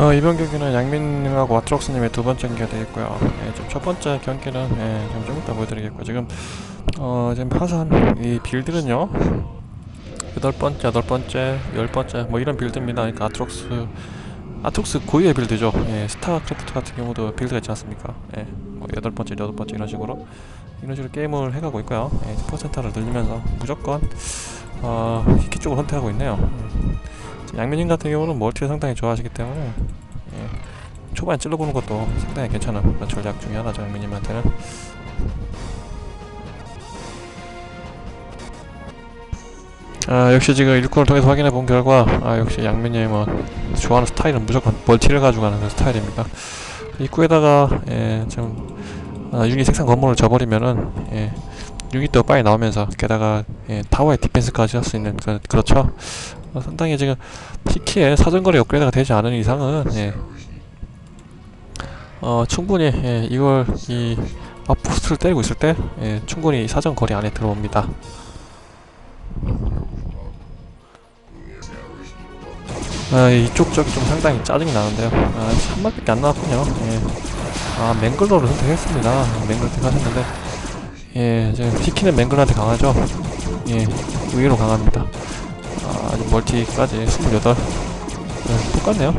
어, 이번 경기는 양민님하고 와트록스님의 두 번째 경기가 되겠고요. 예, 지금 첫 번째 경기는 예, 좀, 좀 이따 보여드리겠고 지금 어, 지금 하산 이 빌드는요 여덟 번째, 여덟 번째, 열 번째 뭐 이런 빌드입니다. 그러니까 아트록스 아트록스 고유의 빌드죠. 예, 스타크래프트 같은 경우도 빌드가 있지 않습니까? 예, 뭐 여덟 번째, 여덟 번째 이런 식으로 이런 식으로 게임을 해가고 있고요. 예, 퍼센타를 늘리면서 무조건 어, 히키 쪽을 선택하고 있네요. 음. 양민님 같은 경우는 멀티를 상당히 좋아하시기 때문에 예, 초반에 찔러보는 것도 상당히 괜찮은 전략 중에 하나죠 양민님한테는. 아 역시 지금 일꾼을 통해서 확인해 본 결과 아 역시 양민님은 좋아하는 스타일은 무조건 멀티를 가지고 가는 그런 스타일입니다. 입구에다가 예, 좀 아, 유닛 색상 건물을 져버리면은 예, 유닛도 빨리 나오면서 게다가 예, 타워의 디펜스까지 할 수 있는 그, 그렇죠 어, 상당히 지금 PK의 사정거리 업그레이드가 되지 않은 이상은 예. 어, 충분히 예, 이걸 이 아포스트를 때리고 있을 때 예, 충분히 사정거리 안에 들어옵니다. 아, 이쪽 쪽이 좀 상당히 짜증이 나는데요. 아, 한 마리밖에 안 나왔군요. 예. 아, 맹글러를 선택했습니다. 맹글 선택하셨는데 예, 지금 PK는 맹글한테 강하죠. 예, 의외로 강합니다. 아, 아직 멀티까지 28 네, 똑같네요.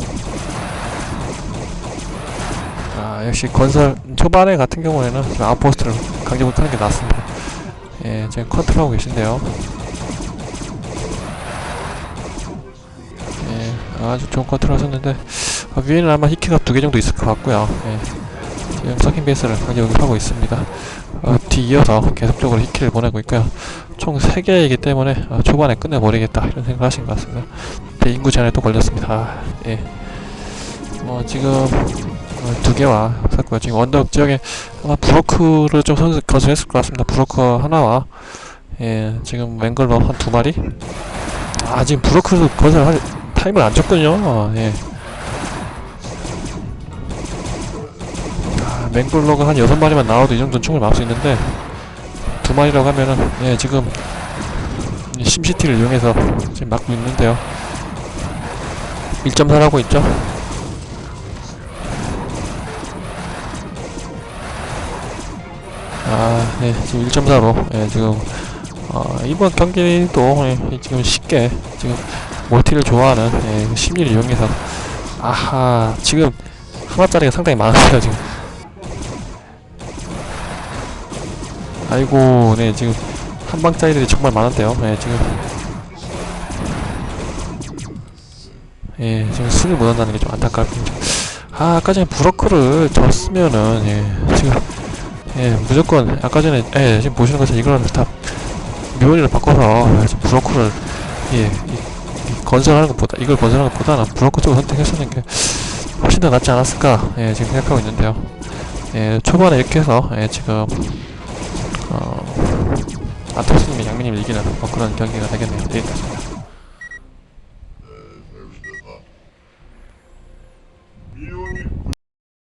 아 역시 건설 초반에 같은 경우에는 지금 아웃포스트를 강제 못하는 게 낫습니다. 예 지금 컨트롤하고 계신데요. 예 아주 좋은 컨트롤 하셨는데 아, 위에는 아마 히키가 두 개 정도 있을 것 같고요. 예 지금 서킹 베이스를 강제 공격하고 있습니다 어, 뒤이어서 계속적으로 히키를 보내고 있고요. 총 3개이기 때문에 어, 초반에 끝내버리겠다 이런 생각을 하신 것 같습니다. 네, 인구 제한에 또 걸렸습니다. 아, 예. 뭐 지금 어, 두 개와 샀고요. 지금 언덕 지역에 아마 브로크를 좀 선- 건설했을 것 같습니다. 브로커 하나와 예 지금 맹글러 한두 마리? 아 지금 브로크를 건설할 타임을 안 줬군요. 어, 예. 맹글러가 한 여섯 마리만 나와도 이 정도는 충분히 막을 수 있는데 두 마리라고 하면은 예 지금 이 심시티를 이용해서 지금 막고 있는데요 1.4라고 있죠 아, 네, 지금 1.4로, 예, 지금, 어, 이번 경기도, 예, 지금 쉽게, 지금, 멀티를 좋아하는, 예, 심리를 이용해서, 아하, 지금, 하나짜리가 상당히 많았어요, 지금. 아이고, 네, 지금, 한방짜리들이 정말 많은데요, 예, 지금. 예, 지금 순위 못 한다는 게 좀 안타깝습니다. 아, 아까 전에 브로커를 줬으면은, 예, 지금, 예, 무조건, 아까 전에, 예, 지금 보시는 것처럼 이거는 다 묘리를 바꿔서, 예, 브로커를, 예, 이, 이 건설하는 것보다, 이걸 건설하는 것보다는 브로커 쪽을 선택했었는 게 훨씬 더 낫지 않았을까, 예, 지금 생각하고 있는데요. 예, 초반에 이렇게 해서, 예, 지금, 어, 아토스님이 양민님을 이기는 뭐 그런 경기가 되겠네요. 여기까지.